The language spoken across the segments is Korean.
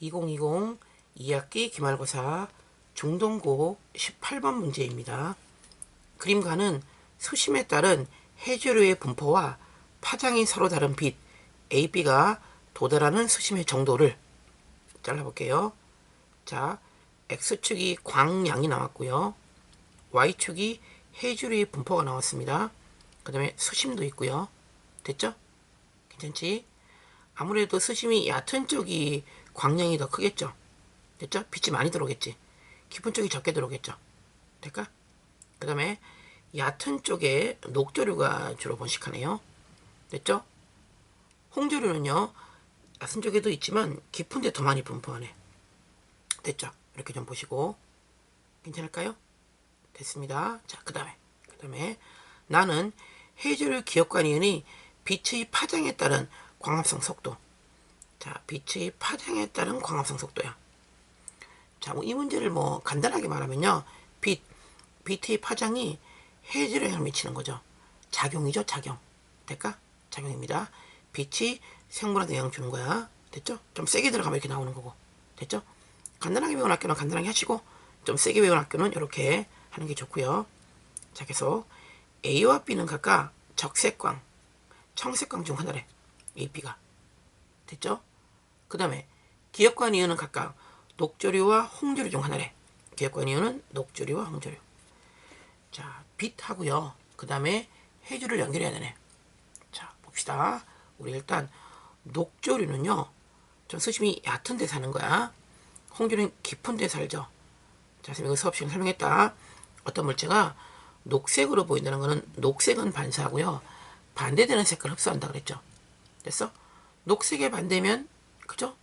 2020 2학기 기말고사 중동고 18번 문제입니다. 그림과는 수심에 따른 해조류의 분포와 파장이 서로 다른 빛 AB가 도달하는 수심의 정도를 잘라볼게요. 자, X축이 광량이 나왔고요. Y축이 해조류의 분포가 나왔습니다. 그 다음에 수심도 있고요. 됐죠? 괜찮지? 아무래도 수심이 얕은 쪽이 광량이 더 크겠죠? 됐죠? 빛이 많이 들어오겠지? 깊은 쪽이 적게 들어오겠죠? 될까? 그 다음에 얕은 쪽에 녹조류가 주로 번식하네요. 됐죠? 홍조류는요, 얕은 쪽에도 있지만 깊은 데 더 많이 분포하네. 됐죠? 이렇게 좀 보시고. 괜찮을까요? 됐습니다. 자, 그 다음에, 그 다음에 나는 해조류 기억과 니은이 빛의 파장에 따른 광합성 속도. 자, 빛의 파장에 따른 광합성 속도야. 자, 뭐 이 문제를 뭐 간단하게 말하면요. 빛, 빛의 파장이 해질에 영향을 미치는 거죠. 작용이죠, 작용. 될까? 작용입니다. 빛이 생물한테 영향 주는 거야. 됐죠? 좀 세게 들어가면 이렇게 나오는 거고. 됐죠? 간단하게 배운 학교는 간단하게 하시고, 좀 세게 배운 학교는 이렇게 하는 게 좋고요. 자, 계속 A와 B는 각각 적색광, 청색광 중 하나래. A, B가. 됐죠? 그 다음에 기역과 니은은 각각 녹조류와 홍조류 중 하나래. 기역과 니은은 녹조류와 홍조류. 자, 빛하고요. 그 다음에 해주를 연결해야 되네. 자, 봅시다. 우리 일단 녹조류는요. 좀 수심이 얕은 데 사는 거야. 홍조류는 깊은 데 살죠. 자, 선생님 이거 수업 시간 설명했다. 어떤 물체가 녹색으로 보인다는 것은 녹색은 반사하고요. 반대되는 색깔을 흡수한다 그랬죠. 됐어? 녹색의 반대면 그죠?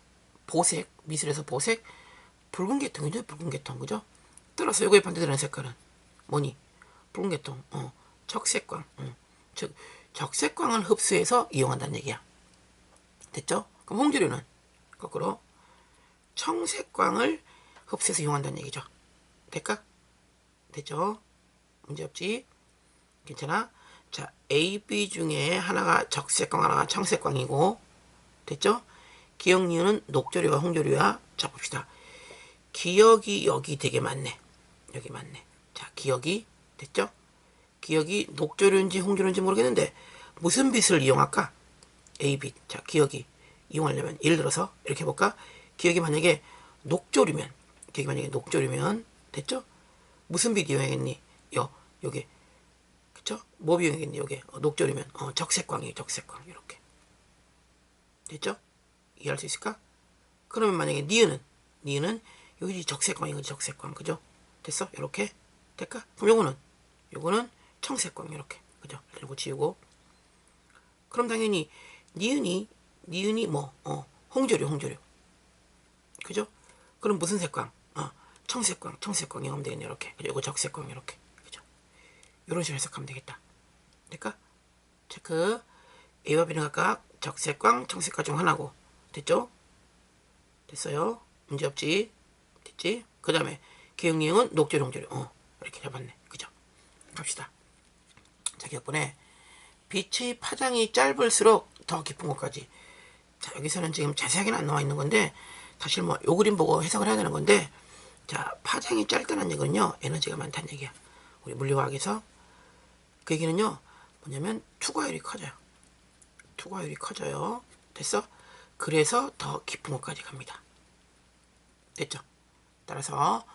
보색, 미술에서 보색, 붉은 계통이죠, 붉은 계통, 그죠? 따라서 요거에 반대되는 색깔은 뭐니? 붉은 계통, 어, 적색광, 어. 즉 적색광을 흡수해서 이용한다는 얘기야. 됐죠? 그럼 홍조류는 거꾸로 청색광을 흡수해서 이용한다는 얘기죠. 될까? 됐죠? 문제 없지? 괜찮아? 자, A, B 중에 하나가 적색광, 하나가 청색광이고, 됐죠? 기억리은 녹조류와 홍조류야. 자, 봅시다. 기억이 여기 되게 많네. 여기 많네. 자, 기억이 됐죠? 기억이 녹조류인지 홍조류인지 모르겠는데 무슨 빛을 이용할까? A빛. 자, 기억이 이용하려면 예를 들어서 이렇게 해볼까? 기억이 만약에 녹조류면 기억이 만약에 녹조류면 됐죠? 무슨 빛 이용하겠니? 요, 요게 그쵸? 뭐 이용하겠니? 요게 어, 녹조류면 어, 적색광이에요. 적색광 이렇게 됐죠? 이해할 수 있을까? 그러면 만약에 니은은 니은은 여기 적색광인 거지 적색광 그죠? 됐어? 이렇게 될까? 그럼 요거는 요거는 청색광 이렇게 그죠? 이러고 지우고 그럼 당연히 니은이 니은이 뭐 어, 홍조류 홍조류 그죠? 그럼 무슨 색광? 어, 청색광 청색광 이 하면 되겠네 이렇게 그리고 적색광 이렇게 그죠? 이런 식으로 해석하면 되겠다 될까? 체크 A와 B는 각각 적색광 청색광 중 하나고 됐죠? 됐어요? 문제 없지? 됐지? 그 다음에 기억리형은 녹조류 홍조류 어 이렇게 해봤네 그죠? 갑시다 자 기억번에 빛의 파장이 짧을수록 더 깊은 곳까지 자 여기서는 지금 자세하게는 안 나와 있는 건데 사실 뭐 요 그림 보고 해석을 해야 되는 건데 자 파장이 짧다는 얘기는요 에너지가 많다는 얘기야 우리 물리화학에서 그 얘기는요 뭐냐면 투과율이 커져요 투과율이 커져요 됐어? 그래서 더 깊은 곳까지 갑니다. 됐죠? 따라서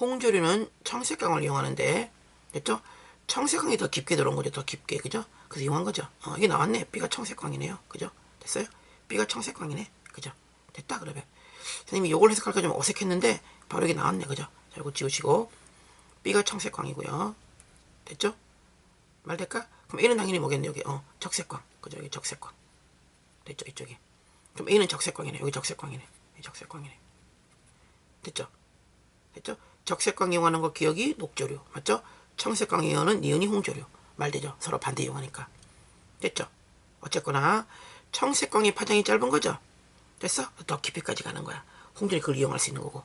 홍조류는 청색광을 이용하는데 됐죠? 청색광이 더 깊게 들어온 거죠. 더 깊게 그죠? 그래서 이용한 거죠. 어, 이게 나왔네. B가 청색광이네요. 그죠? 됐어요? B가 청색광이네. 그죠? 됐다 그러면 선생님이 요걸 해석할까 좀 어색했는데 바로 이게 나왔네. 그죠? 자, 이거 지우시고 B가 청색광이고요. 됐죠? 말 될까? 그럼 A는 당연히 뭐겠네 여기 어 적색광 그죠? 여기 적색광 됐죠? 이쪽에 그럼 A는 적색광이네. 여기 적색광이네. 적색광이네. 됐죠? 됐죠? 적색광 이용하는 거 기억이 녹조류. 맞죠? 청색광 이용하는 니은이 홍조류. 말되죠? 서로 반대 이용하니까. 됐죠? 어쨌거나 청색광의 파장이 짧은 거죠? 됐어? 더 깊이까지 가는 거야. 홍조류 그걸 이용할 수 있는 거고.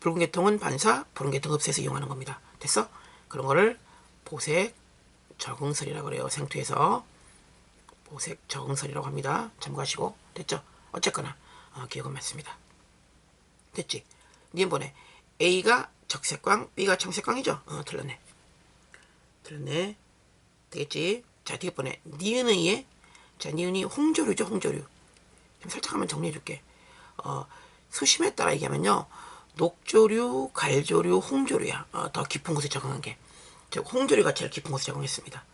붉은 계통은 반사, 푸른 계통 흡수해서 이용하는 겁니다. 됐어? 그런 거를 보색 적응설이라고 그래요. 생투에서. 보색 적응설이라고 합니다. 참고하시고 됐죠? 어쨌거나 어, 기억은 맞습니다. 됐지? 니은번에 A가 적색광, B가 청색광이죠? 어, 틀렸네. 틀렸네. 되겠지? 자, 뒤에 번에 니은의에 자, 니은이 홍조류죠, 홍조류. 좀 살짝 한번 정리해 줄게. 어, 수심에 따라 얘기하면요. 녹조류, 갈조류, 홍조류야. 어, 더 깊은 곳에 적응한 게. 즉, 홍조류가 제일 깊은 곳에 적응했습니다.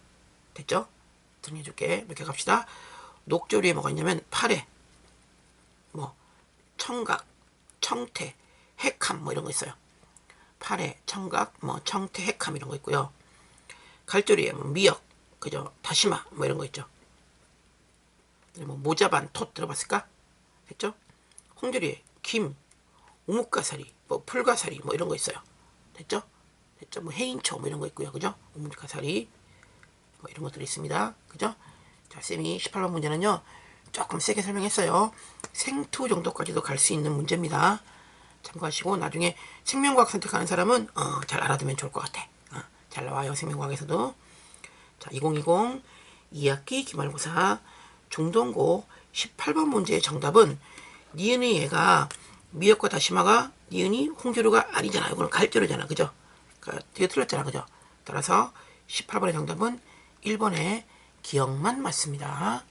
됐죠? 정리해 줄게. 이렇게 갑시다. 녹조류에 뭐가 있냐면, 파래, 뭐, 청각, 청태, 핵함, 뭐 이런 거 있어요. 파래, 청각, 뭐, 청태, 핵함 이런 거 있고요. 갈조류에 뭐, 미역, 그죠? 다시마, 뭐 이런 거 있죠. 뭐 모자반 톳 들어봤을까? 됐죠? 홍조리에 김, 우뭇가사리, 뭐 풀가사리 뭐 이런 거 있어요. 됐죠? 됐죠? 뭐 해인초 뭐 이런 거 있고요. 그죠? 우뭇가사리 뭐 이런 것들이 있습니다. 그죠? 자, 쌤이 18번 문제는요. 조금 세게 설명했어요. 생투 정도까지도 갈 수 있는 문제입니다. 참고하시고 나중에 생명과학 선택하는 사람은 어, 잘 알아두면 좋을 것 같아. 어, 잘 나와요. 생명과학에서도. 자, 2020 2학기 기말고사 중동고 18번 문제의 정답은 니은의 얘가 미역과 다시마가 니은이 홍조류가 아니잖아. 이거는 갈조류잖아. 그죠? 그러니까 뒤에 틀렸잖아. 그죠? 따라서 18번의 정답은 1번의 기억만 맞습니다.